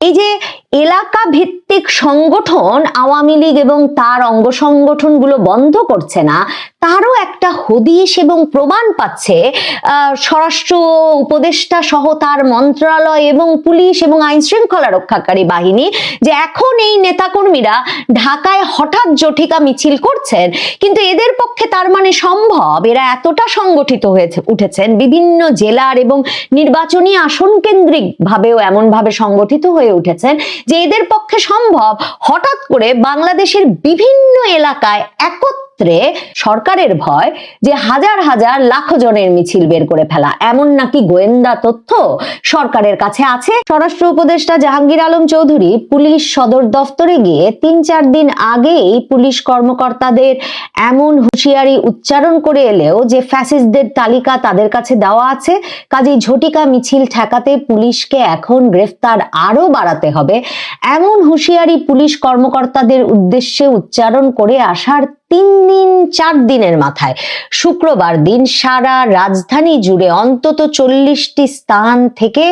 以及 এলাকা ভিত্তিক সংগঠন আওয়ামী লীগ এবং তার অঙ্গ সংগঠনগুলো বন্ধ করছে না, তারও একটা হদিশ এবং প্রমাণ পাচ্ছে স্বরাষ্ট্র উপদেষ্টা সহ তার মন্ত্রণালয় এবং পুলিশ এবং আইন শৃঙ্খলা রক্ষাকারী বাহিনী যে এখন এই নেতাকর্মীরা ঢাকায় হঠাৎ জটিকা মিছিল করছেন, কিন্তু এদের পক্ষে তার মানে সম্ভব, এরা এতটা সংগঠিত হয়েছে, উঠেছেন বিভিন্ন জেলার এবং নির্বাচনী আসন কেন্দ্রিক ভাবেও এমন ভাবে সংগঠিত হয়ে উঠেছেন যে এদের পক্ষে সম্ভব হঠাৎ করে বাংলাদেশের বিভিন্ন এলাকায় একত্রে সরকারের ভয় যে হাজার হাজার লাখ জনের মিছিল বের করে ফেলা। এমন নাকি গোয়েন্দা তথ্য সরকারের কাছে আছে? স্বরাষ্ট্র উপদেষ্টা জাহাঙ্গীর আলম চৌধুরী পুলিশ সদর দফতরে গিয়ে তিন চার দিন আগেই পুলিশ কর্মকর্তাদের এমন হুঁশিয়ারি উচ্চারণ করে এলেও যে ফ্যাসিস্টদের তালিকা তাদের কাছে দেওয়া আছে, কাজেই ঝটিকা মিছিল ঠেকাতে পুলিশকে এখন গ্রেফতার আরও বাড়াতে হবে। এমন হুঁশিয়ারি পুলিশ কর্মকর্তাদের উদ্দেশ্যে উচ্চারণ করে আসার তিন দিন, চার দিনের মাথায়। শুক্রবার দিন সারা রাজধানী জুড়ে অন্তত চল্লিশটি স্থান থেকে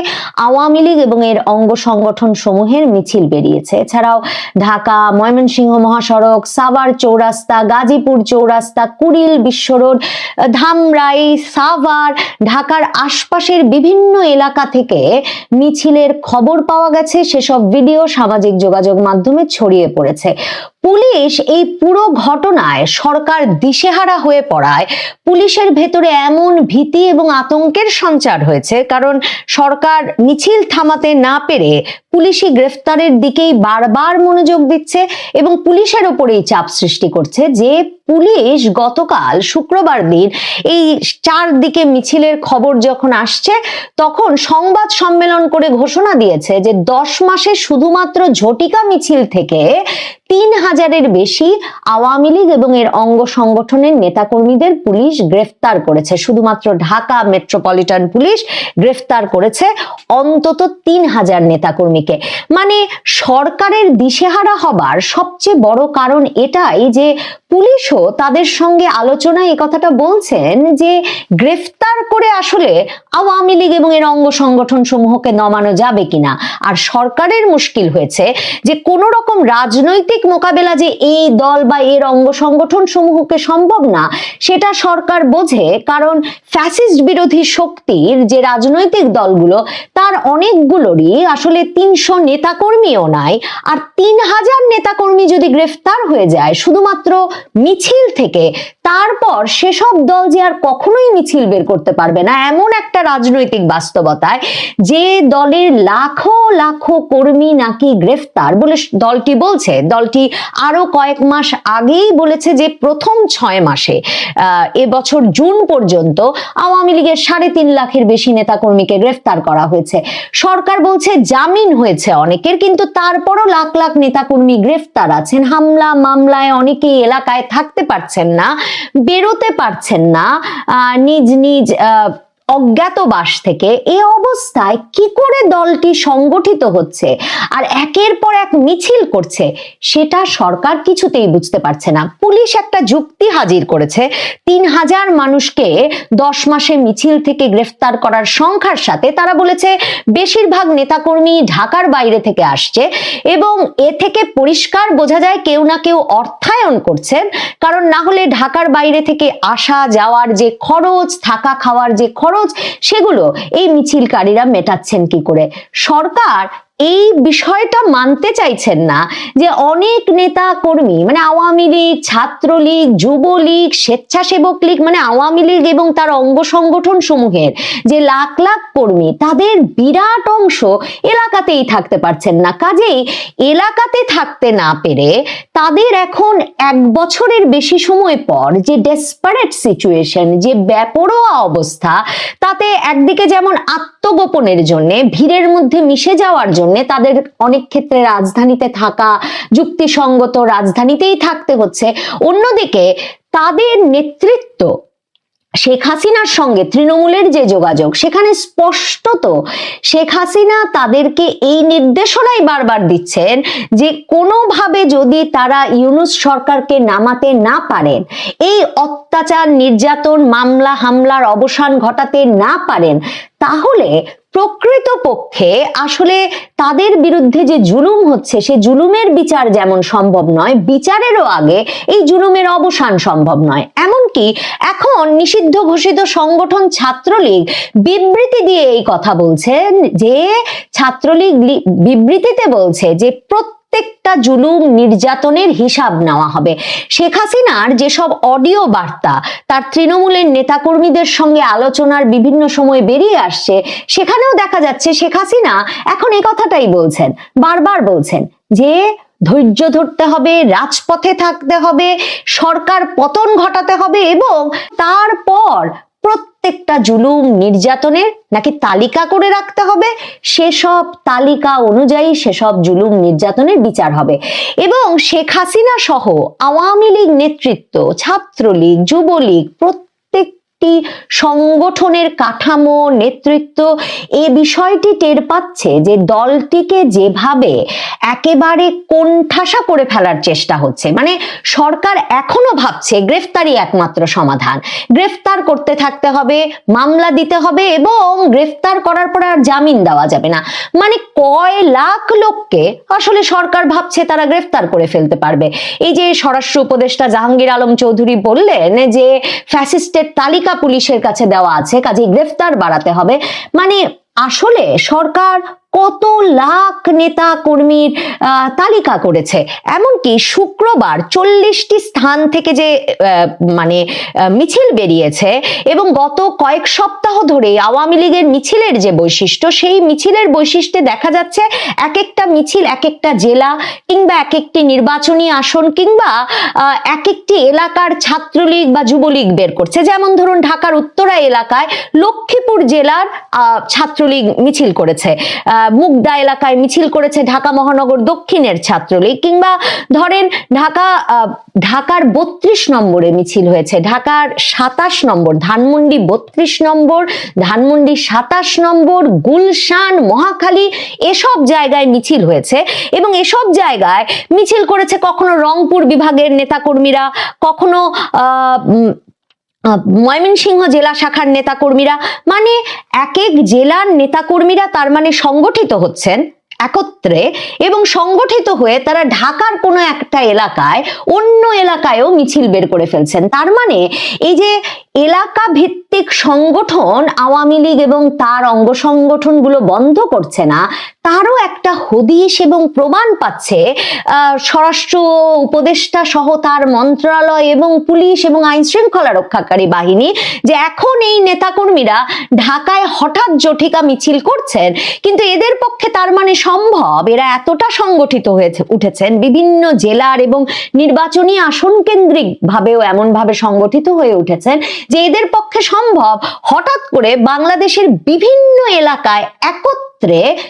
আওয়ামী লীগ এবং এর অঙ্গ সংগঠন সমূহের মিছিল বেরিয়েছে। এছাড়াও ঢাকা, ময়মনসিংহ মহাসড়ক, সাভার চৌরাস্তা, গাজীপুর চৌরাস্তা, কুড়িল, বিশ্ব রোড, ধামরাই, সাভার, ঢাকার আশপাশের বিভিন্ন এলাকা থেকে মিছিলের খবর পাওয়া গেছে। সেসব ভিডিও সামাজিক যোগাযোগ মাধ্যমে ছড়িয়ে পড়েছে। পুলিশ এই পুরো ঘটনায় সরকার দিশেহারা হয়ে পড়ায়, পুলিশের ভেতরে এমন ভীতি এবং আতঙ্কের সঞ্চার হয়েছে, কারণ সরকার মিছিল থামাতে না পেরে পুলিশি গ্রেফতারের দিকেই বারবার মনোযোগ দিচ্ছে এবং পুলিশের ওপরেই চাপ সৃষ্টি করছে যে পুলিশ গতকাল শুক্রবার দিন এই চারদিকে মিছিলের খবর যখন আসছে, তখন সংবাদ সম্মেলন করে ঘোষণা দিয়েছে যে দশ মাসে শুধুমাত্র ঝটিকা মিছিল থেকে তিন হাজারের বেশি আওয়ামী লীগ এবং এর অঙ্গ সংগঠনের নেতাকর্মীদের পুলিশ গ্রেফতার করেছে। শুধুমাত্র ঢাকা মেট্রোপলিটন পুলিশ গ্রেফতার করেছে অন্তত তিন হাজার নেতাকর্মীকে। মানে সরকারের দিশেহারা হবার সবচেয়ে বড় কারণ এটাই যে পুলিশও তাদের সঙ্গে আলোচনায় এই কথাটা বলছেন যে গ্রেফতার করে আসলে আওয়ামী লীগ এবং এর অঙ্গ সংগঠন সমূহকে নমানো যাবে কিনা। আর সরকারের মুশকিল হয়েছে যে কোন রকম রাজনৈতিক মোকাবেলা যে এই দল বা এর অঙ্গ সংগঠন সমূহকে সম্ভব না, সেটা সরকার বোঝে কারণ ফ্যাসিস্ট বিরোধী শক্তির যে রাজনৈতিক দলগুলো, তার অনেকগুলোরই আসলে তিনশো নেতাকর্মীও নাই আর তিন হাজার নেতাকর্মী যদি গ্রেফতার হয়ে যায়, শুধুমাত্র মিছিল থেকে তারপর সেসব দল যে আর কখনোই মিছিল বের করতে পারবে না, এমন একটা রাজনৈতিক বাস্তবতায় যে দলের লাখো লাখো কর্মী নাকি গ্রেফতার বলে দলটি বলছে। দলটি আরও কয়েক মাস আগেই বলেছে যে প্রথম ছয় মাসে এবছর জুন পর্যন্ত আওয়ামী লীগের সাড়ে তিন লাখের বেশি নেতাকর্মীকে গ্রেফতার করা হয়েছে। সরকার বলছে জামিন হয়েছে অনেকের, কিন্তু তারপরও লাখ লাখ নেতাকর্মী গ্রেফতার আছেন। হামলা মামলায় অনেকেই এলাকায় থাকতে পারছেন না। বেরোতে পারছেন না। নিজ নিজ অজ্ঞাতবাস থেকে এই অবস্থায় কি করে দলটি সংগঠিত হচ্ছে আর একের পর এক মিছিল করছে, সেটা সরকার কিছুতেই বুঝতে পারছে না। পুলিশ একটা যুক্তি হাজির করেছে, তিন হাজার মানুষকে দশ মাসে মিছিল থেকে গ্রেফতার করার সংখ্যার সাথে তারা বলেছে, বেশিরভাগ নেতাকর্মী ঢাকার বাইরে থেকে আসছে এবং এ থেকে পরিষ্কার বোঝা যায় কেউ না কেউ অর্থায়ন করছেন, কারণ না হলে ঢাকার বাইরে থেকে আসা, যাওয়ার যে খরচ, থাকা খাওয়ার যে খরচ সেগুলো এই মিছিলকারীরা মেটাচ্ছেন কি করে? সরকার এই বিষয়টা মানতে চাইছেন না যে অনেক নেতা কর্মী মানে আওয়ামী লীগ, ছাত্রলীগ, যুবলীগ, স্বেচ্ছাসেবক লীগ মানে আওয়ামী লীগ এবং তার অঙ্গ সংগঠন সমূহের যে লাখ লাখ কর্মী, তাদের বিরাট অংশ এলাকাতেই থাকতে পারছেন না। কাজেই এলাকাতে থাকতে না পেরে তাদের এখন এক বছরের বেশি সময় পর যে ডেসপারেট সিচুয়েশন যে বেপরোয়া অবস্থা, তাতে একদিকে যেমন আত্মগোপনের জন্য, ভিড়ের মধ্যে মিশে যাওয়ার জন্য তাদের অনেক ক্ষেত্রে রাজধানীতে থাকা, যুক্তিসঙ্গত রাজধানীতেই থাকতে হচ্ছে। অন্যদিকে তাদের নেতৃত্ব শেখ হাসিনার সঙ্গে তৃণমূলের যে যোগাযোগ, সেখানে স্পষ্টত শেখ হাসিনা তাদেরকে এই নির্দেশনাই বারবার দিচ্ছেন যে কোনোভাবে যদি তারা ইউনুস সরকারকে নামাতে না পারেন, এই অত্যাচার, নির্যাতন, মামলা, হামলার অবসান ঘটাতে না পারেন, তাহলে প্রকৃতপক্ষে আসলে তাদের বিরুদ্ধে যে জুলুম হচ্ছে, সে জুলুমের বিচার যেমন সম্ভব নয়, বিচারেরও আগে এই জুলুমের অবসান সম্ভব নয়। এমনকি এখন নিষিদ্ধ ঘোষিত সংগঠন ছাত্রলীগ বিবৃতি দিয়ে এই কথা বলছেন যে ছাত্রলীগ বিবৃতিতে বলছে যে প্রত্যেকটা জুলুম নির্যাতনের হিসাব নেওয়া হবে। শেখ হাসিনার যেসব অডিও বার্তা, তার তৃণমূলের নেতাকর্মীদের সঙ্গে আলোচনার বিভিন্ন সময় বেরিয়ে আসছে, সেখানেও দেখা যাচ্ছে শেখ হাসিনা এখন এই কথাটাই বলছেন, বারবার বলছেন যে ধৈর্য ধরতে হবে, রাজপথে থাকতে হবে, সরকার পতন ঘটাতে হবে এবং তারপর প্রত্যেকটা জুলুম নির্যাতনের নাকি তালিকা করে রাখতে হবে? সেসব তালিকা অনুযায়ী সেসব জুলুম নির্যাতনের বিচার হবে। এবং শেখ হাসিনা সহ আওয়ামী লীগ নেতৃত্ব, ছাত্রলীগ, যুবলীগ প্রত্যেকটি সংগঠনের কাঠামো, নেতৃত্ব এ বিষয়টি টের পাচ্ছে যে দলটিকে যেভাবে একেবারে কোণঠাসা করে ফেলার চেষ্টা হচ্ছে। মানে সরকার এখনও ভাবছে গ্রেফতারি একমাত্র সমাধান। গ্রেফতার করতে থাকতে হবে, মামলা দিতে হবে এবং গ্রেফতার করার পর আর জামিন দেওয়া যাবে না। মানে কয় লাখ লোককে আসলে সরকার ভাবছে তারা গ্রেফতার করে ফেলতে পারবে। এই যে স্বরাষ্ট্র উপদেষ্টা জাহাঙ্গীর আলম চৌধুরী বললেন যে ফ্যাসিস্টের তালিকা পুলিশের কাছে দেওয়া আছে কাজে গ্রেফতার বাড়াতে হবে। মানে আসলে সরকার কত লাখ নেতা কর্মীর তালিকা করেছে। এমনকি শুক্রবার চল্লিশটি স্থান থেকে যে মানে মিছিল বেরিয়েছে এবং গত কয়েক সপ্তাহ ধরে আওয়ামী লীগের মিছিলের যে বৈশিষ্ট্য সেই মিছিলের বৈশিষ্ট্যে দেখা যাচ্ছে এক একটা মিছিল এক একটা জেলা কিংবা এক একটি নির্বাচনী আসন কিংবা এক একটি এলাকার ছাত্রলীগ বা যুবলীগ বের করছে। যেমন ধরুন ঢাকার উত্তরা এলাকায় লক্ষ্মীপুর জেলার ছাত্রলীগ মিছিল করেছে। আহ, মুগদা এলাকায় মিছিল করেছে ঢাকা মহানগর দক্ষিণের ছাত্রলীগ কিংবা ধরেন ঢাকা ঢাকার বত্রিশ নম্বরে মিছিল হয়েছে। ঢাকার সাতাশ নম্বর, ধানমন্ডি বত্রিশ নম্বর, ধানমন্ডি সাতাশ নম্বর, গুলশান, মহাখালী এসব জায়গায় মিছিল হয়েছে এবং এসব জায়গায় মিছিল করেছে কখনো রংপুর বিভাগের নেতাকর্মীরা, কখনো ময়মনসিংহ জেলা শাখার নেতাকর্মীরা মানে এক এক জেলার নেতাকর্মীরা তার মানে সংগঠিত হচ্ছেন একত্রে এবং সংগঠিত হয়ে তারা ঢাকার কোনো একটা এলাকায় অন্য এলাকায়ও মিছিল বের করে ফেলছেন। তার মানে এই যে এলাকা ভিত্তিক সংগঠন আওয়ামী লীগ এবং তার অঙ্গ সংগঠনগুলো বন্ধ করছে না তারও একটা হদিশ এবং প্রমাণ পাচ্ছে স্বরাষ্ট্র উপদেষ্টা সহ তার মন্ত্রণালয় এবং পুলিশ এবং আইন শৃঙ্খলা রক্ষাকারী বাহিনী যে এখন এই নেতাকর্মীরা ঢাকায় হঠাৎ জঠিকা মিছিল করছেন, কিন্তু এদের পক্ষে তার মানে সম্ভব। এরা এতটা সংগঠিত হয়েছে, উঠেছেন বিভিন্ন জেলার এবং নির্বাচনী আসন কেন্দ্রিক ভাবেও এমন সংগঠিত হয়ে উঠেছেন যে এদের পক্ষে সম্ভব হঠাৎ করে বাংলাদেশের বিভিন্ন এলাকায় একত্রে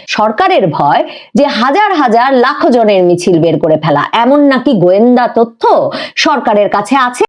সরকারের ভয় যে হাজার হাজার লাখ জনের মিছিল বের করে ফেলা। এমন নাকি গোয়েন্দা তথ্য সরকারের কাছে আছে?